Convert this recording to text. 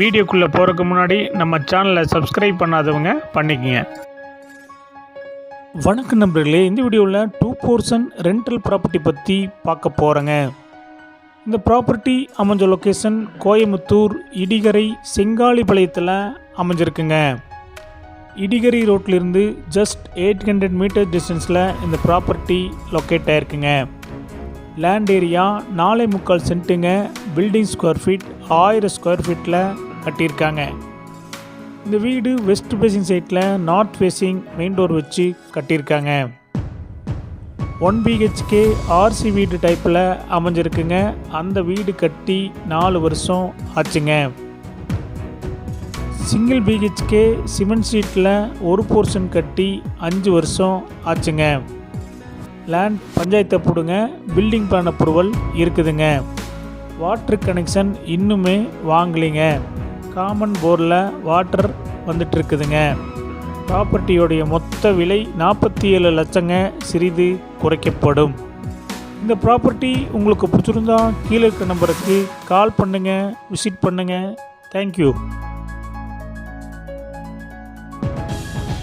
வீடியோக்குள்ளே போகிறதுக்கு முன்னாடி நம்ம சேனலை சப்ஸ்கிரைப் பண்ணாதவங்க பண்ணிக்கங்க. வணக்கம் நண்பர்களே இந்த வீடியோவில் டூ போர்ஷன் ரெண்டல் ப்ராப்பர்ட்டி பற்றி பார்க்க போகிறேங்க இந்த ப்ராப்பர்ட்டி அமைஞ்ச லொக்கேஷன் கோயம்புத்தூர் இடிகரை செங்காலிபாளையத்தில் அமைஞ்சிருக்குங்க. இடிகரி ரோட்லேருந்து ஜஸ்ட் எயிட் ஹண்ட்ரட் மீட்டர் டிஸ்டன்ஸில் இந்த ப்ராப்பர்ட்டி லொக்கேட் ஆயிருக்குங்க. லேண்ட் ஏரியா நாலே முக்கால் சென்ட்டுங்க பில்டிங் ஸ்கொயர் ஃபீட் ஆயிரம் ஸ்கொயர் ஃபீட்டில் கட்டியிருக்காங்க. இந்த வீடு வெஸ்ட் ஃபேசிங் சைட்டில் நார்த் ஃபேசிங் மெயின் டோர் வச்சு கட்டியிருக்காங்க. ஒன் பிஹெச்கே ஆர்சி வீடு டைப்பில் அமைஞ்சிருக்குங்க. அந்த வீடு கட்டி நாலு வருஷம் ஆச்சுங்க. சிங்கிள் பிஹெச்கே சிமெண்ட் ஷீட்டில் ஒரு போர்ஷன் கட்டி அஞ்சு வருஷம் ஆச்சுங்க. லேண்ட் பஞ்சாயத்தை போடுங்க பில்டிங் பிளான் அப்ரூவல் இருக்குதுங்க. வாட்ரு கனெக்ஷன் இன்னுமே வாங்கலைங்க. காமன் போரில் வாட்டர் வந்துட்டுருக்குதுங்க. ப்ராப்பர்ட்டியோடைய மொத்த விலை நாற்பத்தி ஏழு லட்சங்க சிறிது குறைக்கப்படும். இந்த ப்ராப்பர்ட்டி உங்களுக்கு பிடிச்சிருந்தா கீழே இருக்க நம்பருக்கு கால் பண்ணுங்கள் விசிட் பண்ணுங்கள் தேங்க்யூ